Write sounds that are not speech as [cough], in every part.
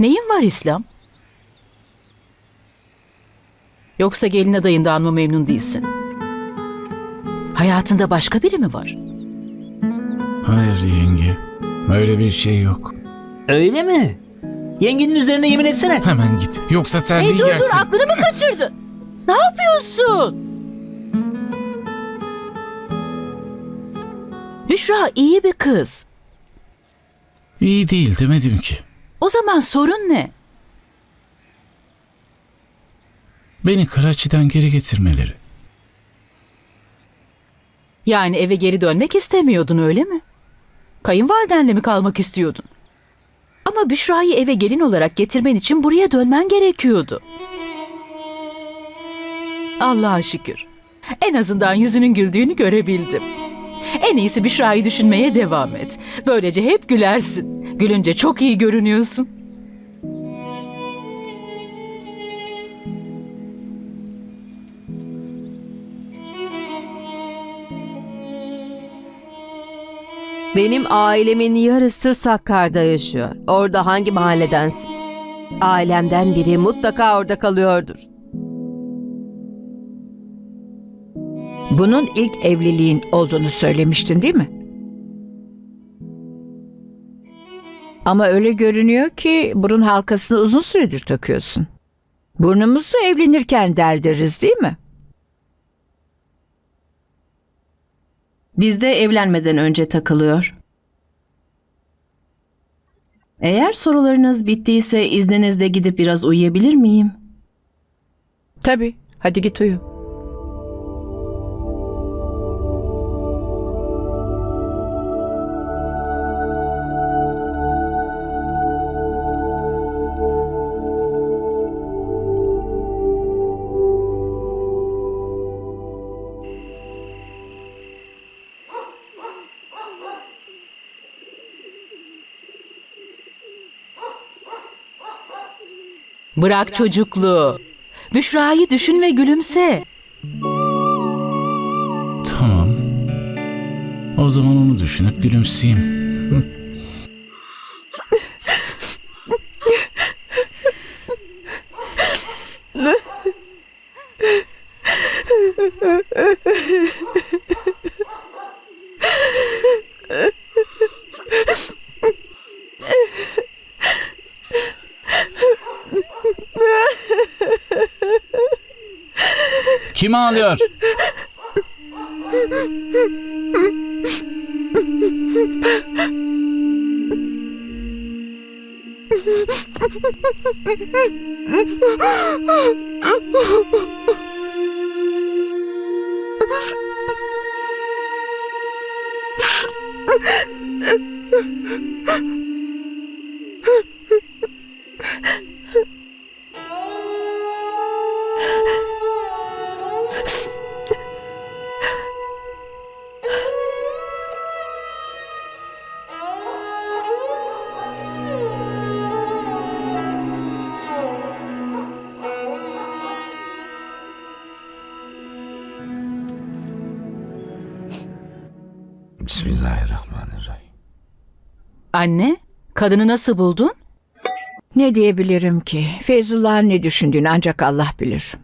Neyin var İslam? Yoksa gelin adayından mı memnun değilsin? Hayatında başka biri mi var? Hayır yenge. Öyle bir şey yok. Öyle mi? Yengenin üzerine yemin etsene. Hemen git. Yoksa terliği Hey dur yersin. dur aklını mı kaçırdın? [laughs] ne yapıyorsun? Büşra iyi bir kız. İyi değil demedim ki. O zaman sorun ne? Beni Karaçi'den geri getirmeleri. Yani eve geri dönmek istemiyordun öyle mi? Kayınvalidenle mi kalmak istiyordun? Ama Büşra'yı eve gelin olarak getirmen için buraya dönmen gerekiyordu. Allah'a şükür. En azından yüzünün güldüğünü görebildim. En iyisi Büşra'yı düşünmeye devam et. Böylece hep gülersin. Gülünce çok iyi görünüyorsun. Benim ailemin yarısı Sakkar'da yaşıyor. Orada hangi mahalledensin? Ailemden biri mutlaka orada kalıyordur. Bunun ilk evliliğin olduğunu söylemiştin değil mi? Ama öyle görünüyor ki burun halkasını uzun süredir takıyorsun. Burnumuzu evlenirken deldiririz değil mi? Bizde evlenmeden önce takılıyor. Eğer sorularınız bittiyse izninizle gidip biraz uyuyabilir miyim? Tabii. Hadi git uyu. Bırak çocukluğu. Büşra'yı düşün ve gülümse. Tamam. O zaman onu düşünüp gülümseyeyim. [laughs] ağlıyor? [laughs] Bismillahirrahmanirrahim. Anne, kadını nasıl buldun? Ne diyebilirim ki? Feyzullah'ın ne düşündüğünü ancak Allah bilir.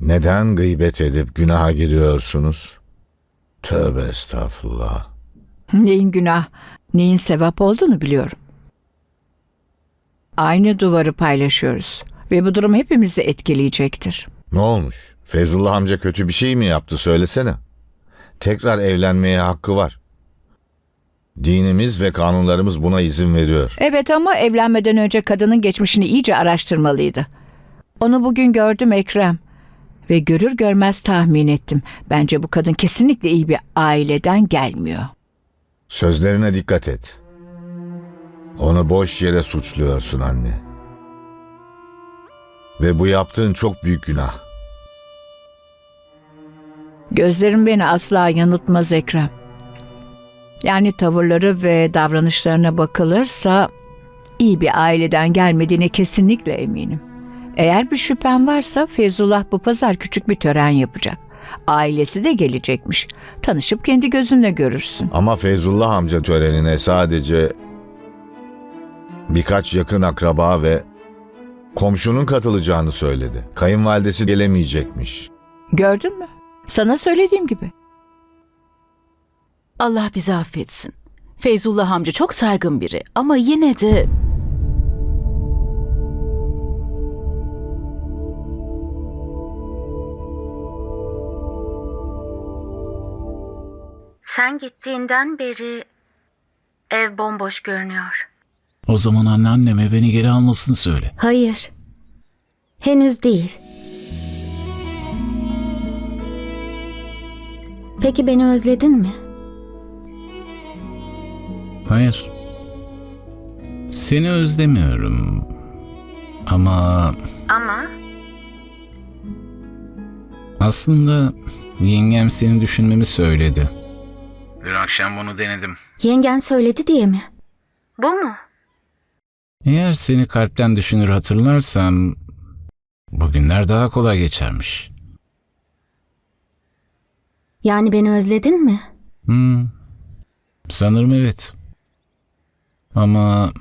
Neden gıybet edip günaha giriyorsunuz? Tövbe estağfurullah. Neyin günah, neyin sevap olduğunu biliyorum. Aynı duvarı paylaşıyoruz ve bu durum hepimizi etkileyecektir. Ne olmuş? Feyzullah amca kötü bir şey mi yaptı söylesene. Tekrar evlenmeye hakkı var. Dinimiz ve kanunlarımız buna izin veriyor. Evet ama evlenmeden önce kadının geçmişini iyice araştırmalıydı. Onu bugün gördüm Ekrem. Ve görür görmez tahmin ettim. Bence bu kadın kesinlikle iyi bir aileden gelmiyor. Sözlerine dikkat et. Onu boş yere suçluyorsun anne. Ve bu yaptığın çok büyük günah. Gözlerim beni asla yanıltmaz Ekrem. Yani tavırları ve davranışlarına bakılırsa iyi bir aileden gelmediğine kesinlikle eminim. Eğer bir şüphen varsa Feyzullah bu pazar küçük bir tören yapacak. Ailesi de gelecekmiş. Tanışıp kendi gözünle görürsün. Ama Feyzullah amca törenine sadece Birkaç yakın akraba ve komşunun katılacağını söyledi. Kayınvalidesi gelemeyecekmiş. Gördün mü? Sana söylediğim gibi. Allah bizi affetsin. Feyzullah amca çok saygın biri ama yine de Sen gittiğinden beri ev bomboş görünüyor. O zaman anneanneme beni geri almasını söyle. Hayır. Henüz değil. Peki beni özledin mi? Hayır. Seni özlemiyorum. Ama Ama aslında yengem seni düşünmemi söyledi. Dün akşam bunu denedim. yengen söyledi diye mi? Bu mu? Eğer seni kalpten düşünür hatırlarsam bugünler daha kolay geçermiş. Yani beni özledin mi? Hmm. Sanırım evet. Ama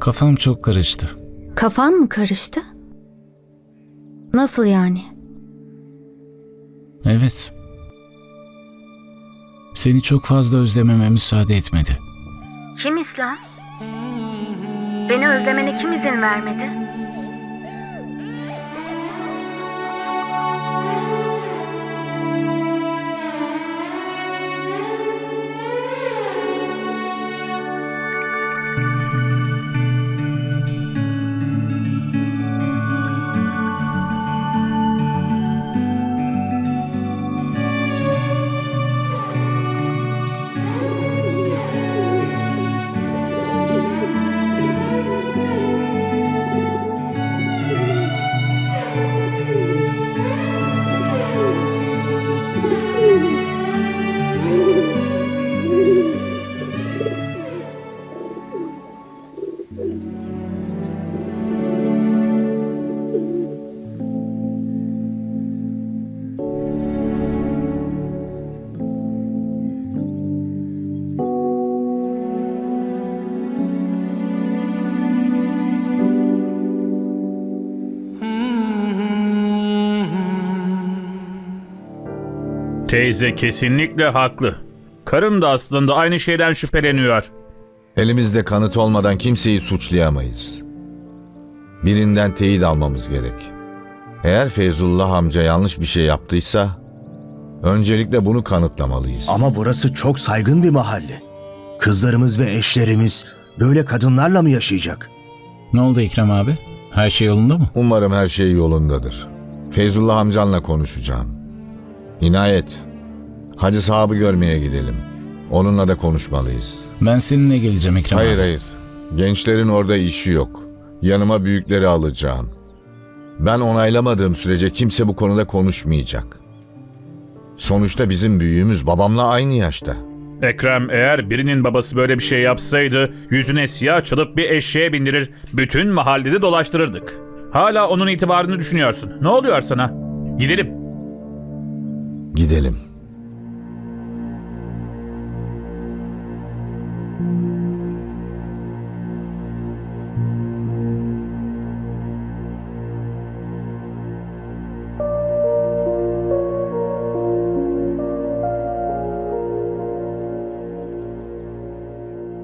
kafam çok karıştı. Kafan mı karıştı? Nasıl yani? Evet. Seni çok fazla özlememe müsaade etmedi. Kim İslam? Beni özlemene kim izin vermedi? Teyze kesinlikle haklı. Karın da aslında aynı şeyden şüpheleniyor. Elimizde kanıt olmadan kimseyi suçlayamayız. Birinden teyit almamız gerek. Eğer Feyzullah amca yanlış bir şey yaptıysa öncelikle bunu kanıtlamalıyız. Ama burası çok saygın bir mahalle. Kızlarımız ve eşlerimiz böyle kadınlarla mı yaşayacak? Ne oldu İkram abi? Her şey yolunda mı? Umarım her şey yolundadır. Feyzullah amcanla konuşacağım. İnayet, Hacı sahabı görmeye gidelim. Onunla da konuşmalıyız. Ben seninle geleceğim İkram Hayır abi. hayır. Gençlerin orada işi yok. Yanıma büyükleri alacağım. Ben onaylamadığım sürece kimse bu konuda konuşmayacak. Sonuçta bizim büyüğümüz babamla aynı yaşta. Ekrem eğer birinin babası böyle bir şey yapsaydı yüzüne siyah çalıp bir eşeğe bindirir bütün mahallede dolaştırırdık. Hala onun itibarını düşünüyorsun. Ne oluyor sana? Gidelim. Gidelim.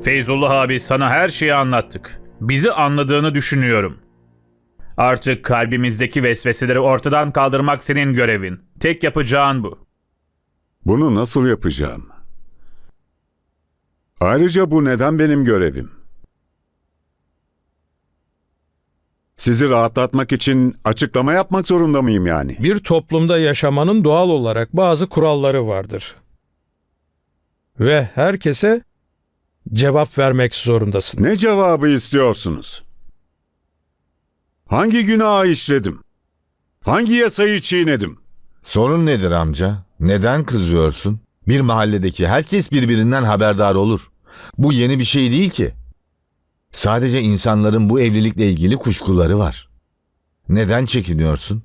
Feyzullah abi sana her şeyi anlattık. Bizi anladığını düşünüyorum. Artık kalbimizdeki vesveseleri ortadan kaldırmak senin görevin. Tek yapacağın bu. Bunu nasıl yapacağım? Ayrıca bu neden benim görevim? Sizi rahatlatmak için açıklama yapmak zorunda mıyım yani? Bir toplumda yaşamanın doğal olarak bazı kuralları vardır. Ve herkese cevap vermek zorundasın. Ne cevabı istiyorsunuz? Hangi günahı işledim? Hangi yasayı çiğnedim? Sorun nedir amca? Neden kızıyorsun? Bir mahalledeki herkes birbirinden haberdar olur. Bu yeni bir şey değil ki. Sadece insanların bu evlilikle ilgili kuşkuları var. Neden çekiniyorsun?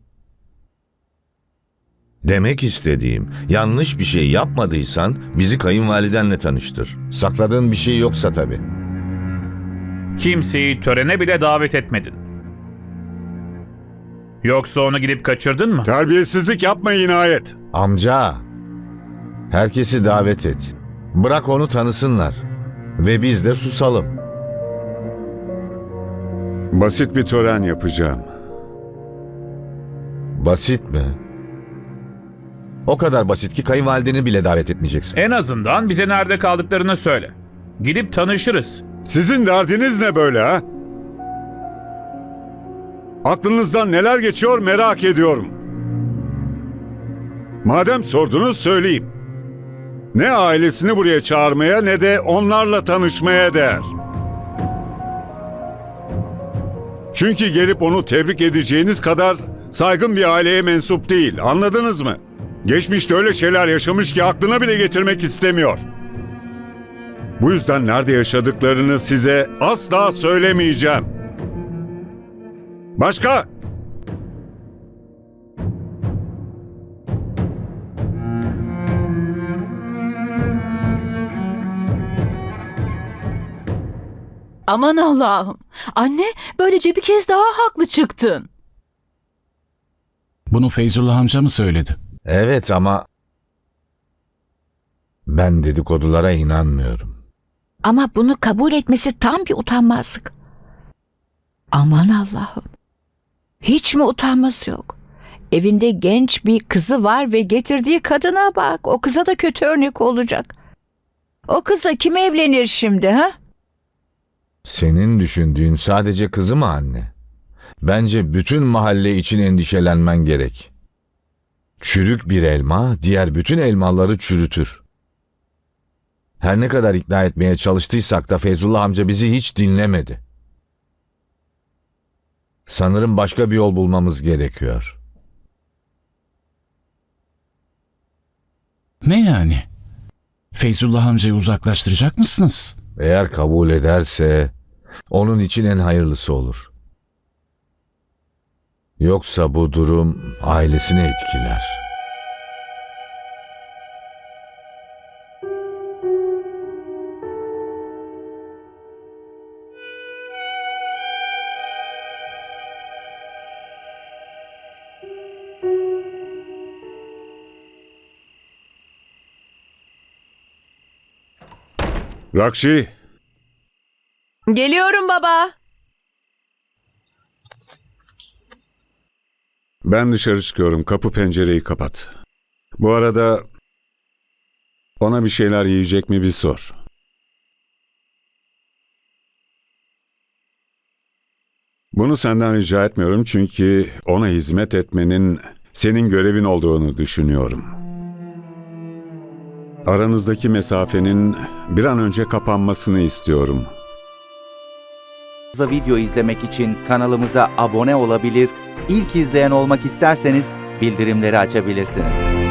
Demek istediğim, yanlış bir şey yapmadıysan bizi kayınvalidenle tanıştır. Sakladığın bir şey yoksa tabii. Kimseyi törene bile davet etmedin. Yoksa onu gidip kaçırdın mı? Terbiyesizlik yapma inayet. Amca, herkesi davet et. Bırak onu tanısınlar. Ve biz de susalım. Basit bir tören yapacağım. Basit mi? O kadar basit ki kayınvalideni bile davet etmeyeceksin. En azından bize nerede kaldıklarını söyle. Gidip tanışırız. Sizin derdiniz ne böyle ha? Aklınızdan neler geçiyor merak ediyorum. Madem sordunuz söyleyeyim. Ne ailesini buraya çağırmaya ne de onlarla tanışmaya değer. Çünkü gelip onu tebrik edeceğiniz kadar saygın bir aileye mensup değil. Anladınız mı? Geçmişte öyle şeyler yaşamış ki aklına bile getirmek istemiyor. Bu yüzden nerede yaşadıklarını size asla söylemeyeceğim. Başka? Aman Allah'ım. Anne böylece bir kez daha haklı çıktın. Bunu Feyzullah amca mı söyledi? Evet ama ben dedikodulara inanmıyorum. Ama bunu kabul etmesi tam bir utanmazlık. Aman Allah'ım. Hiç mi utanması yok? Evinde genç bir kızı var ve getirdiği kadına bak. O kıza da kötü örnek olacak. O kızla kim evlenir şimdi ha? Senin düşündüğün sadece kızı mı anne? Bence bütün mahalle için endişelenmen gerek. Çürük bir elma diğer bütün elmaları çürütür. Her ne kadar ikna etmeye çalıştıysak da Feyzullah amca bizi hiç dinlemedi. Sanırım başka bir yol bulmamız gerekiyor. Ne yani? Feyzullah amcayı uzaklaştıracak mısınız? Eğer kabul ederse onun için en hayırlısı olur. Yoksa bu durum ailesini etkiler. Rakşi, Geliyorum baba. ben dışarı çıkıyorum. Kapı pencereyi kapat. Bu arada ona bir şeyler yiyecek mi bir sor. Bunu senden rica etmiyorum çünkü ona hizmet etmenin senin görevin olduğunu düşünüyorum. Aranızdaki mesafenin bir an önce kapanmasını istiyorum. video izlemek için kanalımıza abone olabilir, ilk izleyen olmak isterseniz bildirimleri açabilirsiniz.